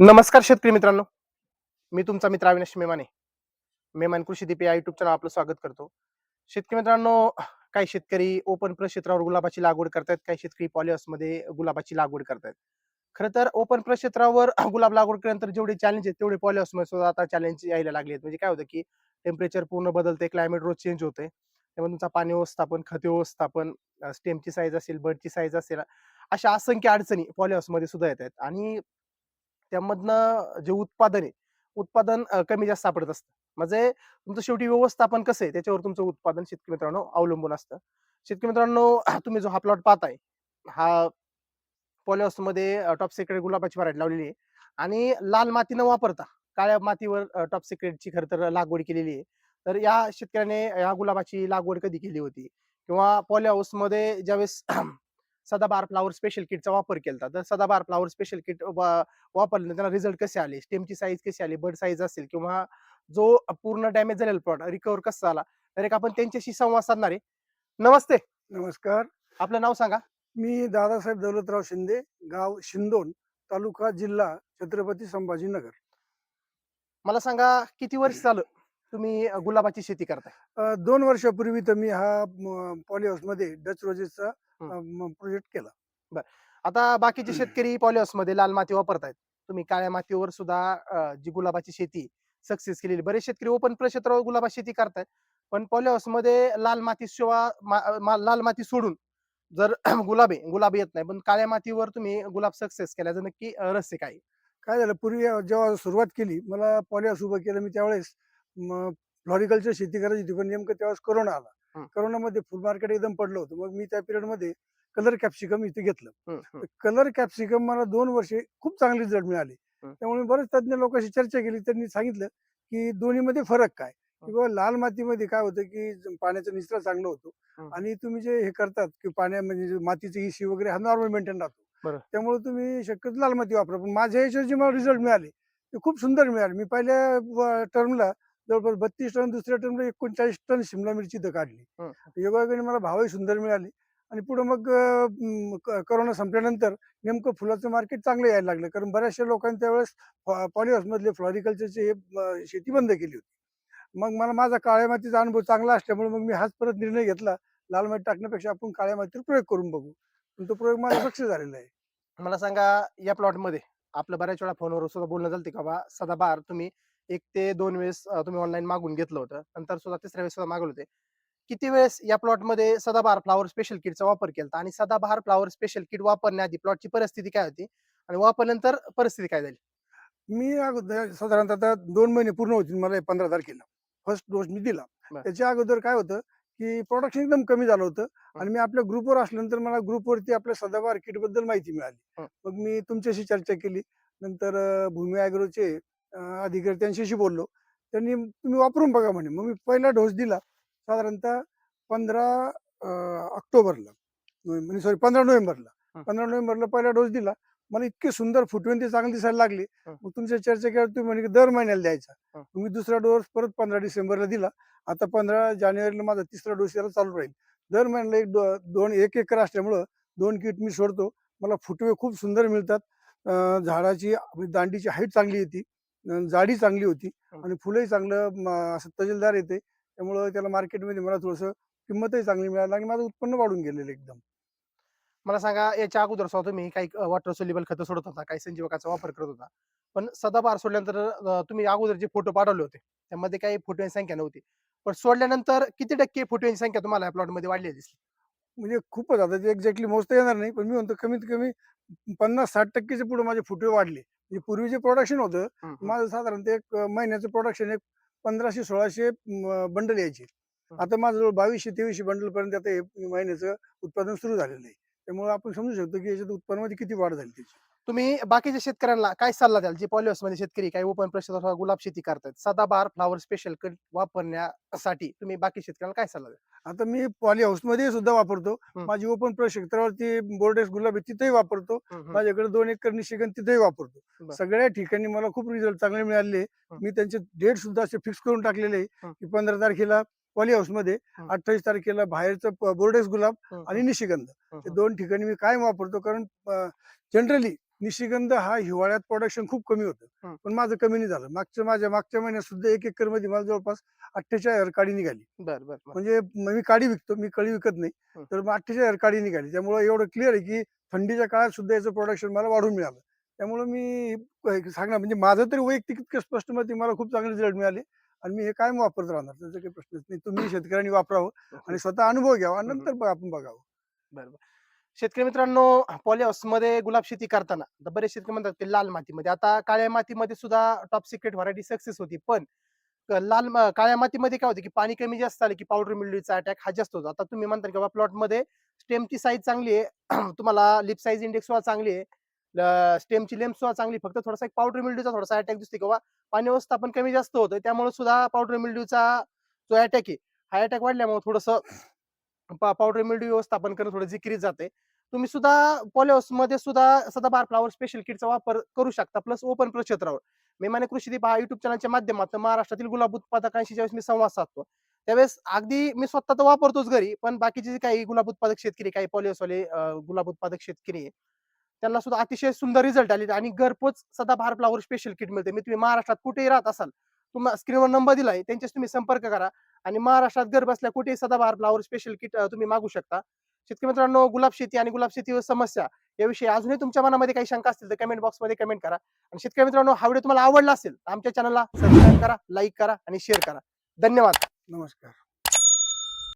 नमस्कार शेतकरी मित्रांनो. मी तुमचा मित्र अविनाश मेमाने. मेमान कृषी दीप या युट्यूब चॅनल आपलं स्वागत करतो. शेतकरी मित्रांनो काही शेतकरी ओपन प्रस क्षेत्रावर गुलाबाची लागवड करतायत काही शेतकरी पॉलिहाऊसमध्ये गुलाबाची लागवड करतायत. खरं तर ओपन प्रस क्षेत्रावर गुलाब लागवड केल्यानंतर जेवढे चॅलेंज आहेत तेवढे पॉलिहाऊसमध्ये सुद्धा आता चॅलेंज यायला लागले आहेत म्हणजे काय होतं की टेम्परेचर पूर्ण बदलते क्लायमेट रोज चेंज होते त्यामुळे तुमचा पाणी व्यवस्थापन खते व्यवस्थापन स्टेमची साईज असेल बर्डची साईज असेल अशा असंख्य अडचणी पॉलिहाऊसमध्ये सुद्धा येत आहेत. आणि त्यामधनं जे उत्पादन आहे उत्पादन कमी जास्त सापडत असतं. म्हणजे तुमचं शेवटी व्यवस्थापन कसं आहे त्याच्यावर तुमचं उत्पादन शेतकरी मित्रांनो अवलंबून असतं. शेतकरी मित्रांनो तुम्ही जो हा प्लॉट पाहताय हा पॉलिहाऊसमध्ये टॉप सिक्रेट गुलाबाची व्हरायटी लावलेली आहे आणि लाल माती न वापरता काळ्या मातीवर टॉप सिक्रेटची खरं तर लागवड केलेली आहे. तर या शेतकऱ्याने या गुलाबाची लागवड कधी केली होती? किंवा पॉलिहाऊसमध्ये ज्यावेळेस सदाबहार फ्लावर स्पेशल किटचा वापर केला तर सदाबहार फ्लावर स्पेशल किट वापरले त्याला रिझल्ट कसे आले? स्टेमची साईज कशी आली? बर्ड साईज असेल किंवा जो पूर्ण डॅमेज झालेला प्लॉट रिकवर कसा झाला? तर एक आपण त्यांच्याशी संवाद साधणार आहे. नमस्ते. नमस्कार. आपलं नाव सांगा. मी दादासाहेब दौलतराव शिंदे गाव शिंदोन तालुका जिल्हा छत्रपती संभाजीनगर. मला सांगा किती वर्ष झालं तुम्ही गुलाबाची शेती करताय? अ, दोन वर्षापूर्वी तर मी हा पॉलिहाऊसमध्ये डच रोजेसचा प्रोजेक्ट केला. आता बाकीचे शेतकरी पॉलिहाऊसमध्ये लाल माती वापरतायत. तुम्ही काळ्या मातीवर सुद्धा जी गुलाबाची शेती सक्सेस केलेली. बरेच शेतकरी ओपन क्षेत्रावर गुलाबाची शेती करतायत. पण पॉलिहाऊसमध्ये लाल माती शिवाय मा- मा- लाल माती सोडून जर गुलाब गुलाब येत नाही. पण काळ्या मातीवर तुम्ही गुलाब सक्सेस केल्याचं नक्की रहस्य काय? काय झालं? पूर्वी जेव्हा सुरुवात केली मला पॉलिहाऊस उभं केलं मी त्यावेळेस. फ्लॉरिकल्चर शेती करायची होती पण नेमकं त्यावेळेस कोरोना आला. हं. कोरोनामध्ये फुल मार्केट एकदम पडलं होतं मग मी त्या पिरियडमध्ये कलर कॅप्सिकम इथे घेतलं. कलर कॅप्सिकम मला दोन वर्षे खूप चांगले रिझल्ट मिळाले हं. त्यामुळे बरेच तज्ञ लोकांशी चर्चा केली त्यांनी सांगितलं की दोन्हीमध्ये फरक काय किंवा लाल मातीमध्ये काय होतं की ज- पाण्याचा निचरा चांगला होतो हं. आणि तुम्ही जे हे करतात की पाण्यामध्ये जे मातीचे इशी वगैरे हा नॉर्मल मेंटेन राहतो बरं. त्यामुळे तुम्ही शक्यतो लाल माती वापरा पण माझ्या ह्याच्यावर जे मला रिझल्ट मिळाले ते खूप सुंदर मिळाले मी पहिल्या टर्मला जवळपास बत्तीस टन दुसऱ्या टर्मला एकोणचाळीस टन शिमला मिरची इथं काढली. हं. योगायोगाने मला भावही सुंदर मिळाले. आणि पुढे मग करोना संपल्यानंतर नेमकं फुलाचं मार्केट चांगलं यायला लागलं. कारण बऱ्याचशा लोकांनी त्यावेळेस पॉलिहाऊस मधले फ्लॉरिकल्चरची शेती बंद केली होती. मग मला माझा काळ्या मातीचा अनुभव चांगला असल्यामुळे मग मी हाच परत निर्णय घेतला. लाल माती टाकण्यापेक्षा आपण काळ्या मातीवर प्रयोग करून बघू. पण तो प्रयोग माझा सक्सेस झालेला आहे. मला सांगा या प्लॉटमध्ये आपलं बऱ्याच वेळा फोनवर सुद्धा बोलणं झालं का बा? सदाबहार तुम्ही एक ते दोन वेळेस तुम्ही ऑनलाईन मागून घेतलं होतं. नंतर सुद्धा तिसऱ्या वेळेस सुद्धा मागवले होते. किती वेळेस या प्लॉटमध्ये सदाबहार फ्लावर स्पेशल किटचा वापर केला आणि सदाबहार फ्लावर स्पेशल किट वापरण्याआधी प्लॉटची परिस्थिती काय होती आणि वापरल्यानंतर परिस्थिती काय झाली? मी अगोदर साधारणतः दोन महिने पूर्ण होतील मला पंधरा तारखेला. फर्स्ट डोस मी दिला. त्याच्या अगोदर काय होतं की प्रोडक्शन एकदम कमी झालं होतं आणि मी आपल्या ग्रुपवर असल्यानंतर मला ग्रुपवरती आपल्या सदाबहार किटबद्दल माहिती मिळाली. मग मी तुमच्याशी चर्चा केली. नंतर भूमी अं, अधिकारी त्यांच्याशी बोललो. त्यांनी तुम्ही वापरून बघा म्हणे. मग मी पहिला डोस दिला साधारणतः पंधरा ऑक्टोबरला. म्हणजे सॉरी पंधरा नोव्हेंबरला. पंधरा नोव्हेंबरला पहिला डोस दिला. मला इतके सुंदर फुटवेन ते चांगले दिसायला लागले. मग तुमच्या चर्चा केल्यावर तुम्ही म्हणे की दर महिन्याला द्यायचा. हं. मी दुसरा डोस परत पंधरा डिसेंबरला दिला. आता पंधरा जानेवारीला माझा तिसरा डोस याला चालू राहील. दर महिन्याला एक दो- दोन एक एकर असल्यामुळं दोन किट मी सोडतो. मला फुटवे खूप सुंदर मिळतात. झाडाची दांडीची हाईट चांगली येते. जाडी चांगली होती. आणि फुलंही चांगलं असं तजेलदार येते. त्यामुळं त्याला मार्केटमध्ये मला थोडंसं किंमतही चांगली मिळाली आणि माझं उत्पन्न वाढून गेलेलं एकदम. मला सांगा याच्या अगोदर सुद्धा तुम्ही काही वॉटर सोल्युबल खतं सोडत होता काही संजीवकाचा वापर करत होता. पण सदाबहार सोडल्यानंतर तुम्ही अगोदर जे फोटो पाठवले होते त्यामध्ये काही फोटोची संख्या नव्हती. पण सोडल्यानंतर किती टक्के फोटोची संख्या तुम्हाला या प्लॉटमध्ये वाढली दिसली? म्हणजे खूपच आता ते एक्झॅक्टली मोजता येणार नाही पण मी म्हणतो कमीत कमी पन्नास साठ टक्केचे पुढे माझे फुटवे वाढले. पूर्वी जे प्रोडक्शन होतं माझं साधारणतः एक अं, महिन्याचं प्रोडक्शन एक पंधराशे सोळाशे बंडल यायचे. आता माझं जवळ बावीसशे तेवीसशे बंडल पर्यंत आता हे महिन्याचं उत्पादन सुरू झालेलं आहे. त्यामुळे आपण समजू शकतो की याच्यात उत्पन्नामध्ये किती वाढ झाली त्याची. तुम्ही बाकीच्या शेतकऱ्यांना काय सल्ला द्याल जे पॉलिहाऊसमध्ये शेतकरी काही ओपन प्रश्न गुलाब शेती करतात सदाबहार फ्लावर स्पेशल कट वापरण्यासाठी तुम्ही बाकी शेतकऱ्यांना काय सल्ला द्याल आता मी पॉली हाऊसमध्ये सुद्धा वापरतो. माझी ओपन प्लस क्षेत्रावरती बोर्डेस गुलाब तिथेही वापरतो माझ्याकडे दोन एकर निशिगन तिथेही वापरतो. सगळ्या ठिकाणी मला खूप रिझल्ट चांगले मिळाले. मी त्यांचे डेट सुद्धा असे फिक्स करून टाकलेले. की पंधरा तारखेला पॉली हाऊसमध्ये. अठ्ठावीस तारखेला बाहेरचं बोर्डेस गुलाब आणि निशिगंध हं. दोन ठिकाणी मी कायम वापरतो कारण जनरली निशिगंध हा हिवाळ्यात प्रोडक्शन खूप कमी होतं. हं. पण माझं कमी नाही झालं. मागच्या माझ्या मागच्या महिन्यात सुद्धा एक एकरमध्ये मला जवळपास अठ्ठेचाळीस हजार काडी निघाली. बर बर बर. म्हणजे म- काडी विकतो मी कळी विकत नाही. हं. तर मग अठ्ठेचाळीस हजार काडी निघाली. त्यामुळे एवढं क्लिअर आहे की थंडीच्या काळात सुद्धा याचं प्रोडक्शन मला वाढून मिळालं. त्यामुळे मी सांगणार म्हणजे माझं तरी वैयक्तिक इतकं स्पष्ट मत मला खूप चांगले रिझल्ट मिळाले. आणि मी हे कायम वापरत राहणार. त्याचा काही प्रश्नच नाही. तुम्ही शेतकऱ्यांनी वापरावं आणि स्वतः अनुभव घ्यावा हं. नंतर आपण बघावं. बर बर शेतकरी मित्रांनो पॉलिहाऊसमध्ये गुलाब शेती करताना आता बरेच शेतकरी म्हणतात ते लाल मातीमध्ये. आता काळ्या मातीमध्ये सुद्धा टॉप सिक्रेट व्हरायटी सक्सेस होती. पण लाल काळ्या मातीमध्ये काय होतं की पाणी कमी जास्त आलं की पावडर मिल्डीचा अटॅक हा जास्त होतो. आता तुम्ही म्हणता की बाबा प्लॉटमध्ये स्टेमची साईज चांगली आहे. तुम्हाला लिप साईज इंडेक्स सुद्धा चांगली आहे. स्टेमची लेम्प सुद्धा चांगली फक्त थोडासा एक पावडर मिल्ड्यूचा थोडासा अटॅक दिसतो किंवा पाणी व्यवस्थापन कमी जास्त होतं त्यामुळे सुद्धा पावडर मिल्ड्यूचा जो अटॅक आहे हा अटॅक वाढल्यामुळे थोडंसं पावडर मिल्ड व्यवस्थापन करणं थोडं जिकिरीत जाते. तुम्ही सुद्धा पॉलिहाऊसमध्ये सुद्धा सदाबार फ्लावर स्पेशल किटचा वापर करू शकता प्लस ओपन प्लस क्षेत्रावर. मेमाने कृषीदीप हा युट्यूब चॅनलच्या माध्यमातून महाराष्ट्रातील गुलाब उत्पादकांशी ज्यावेळेस मी संवाद साधतो. त्यावेळेस अगदी मी स्वतः तर वापरतोच घरी पण बाकीचे जे काही गुलाब उत्पादक शेतकरी काही पॉलिओसवाले गुलाब उत्पादक शेतकरी आहे, त्यांना सुद्धा अतिशय सुंदर रिझल्ट आले आणि घरपोच सदाबहार फ्लावर स्पेशल किट मिळते. मी तुम्ही महाराष्ट्रात कुठेही राहत असाल तुम्हाला स्क्रीनवर नंबर दिलाय त्यांच्याशी तुम्ही संपर्क करा. आणि महाराष्ट्रात घर बसल्या कुठेही सदाबहार फ्लावर स्पेशल किट तुम्ही मागू शकता. शेतकरी मित्रांनो गुलाब शेती आणि गुलाब शेती समस्या याविषयी अजूनही तुमच्या मनामध्ये काही शंका असतील तर कमेंट बॉक्समध्ये कमेंट करा. आणि शेतकरी मित्रांनो हा व्हिडिओ तुम्हाला आवडला असेल तर आमच्या चॅनलला सबस्क्राईब करा लाईक करा आणि शेअर करा. धन्यवाद. नमस्कार.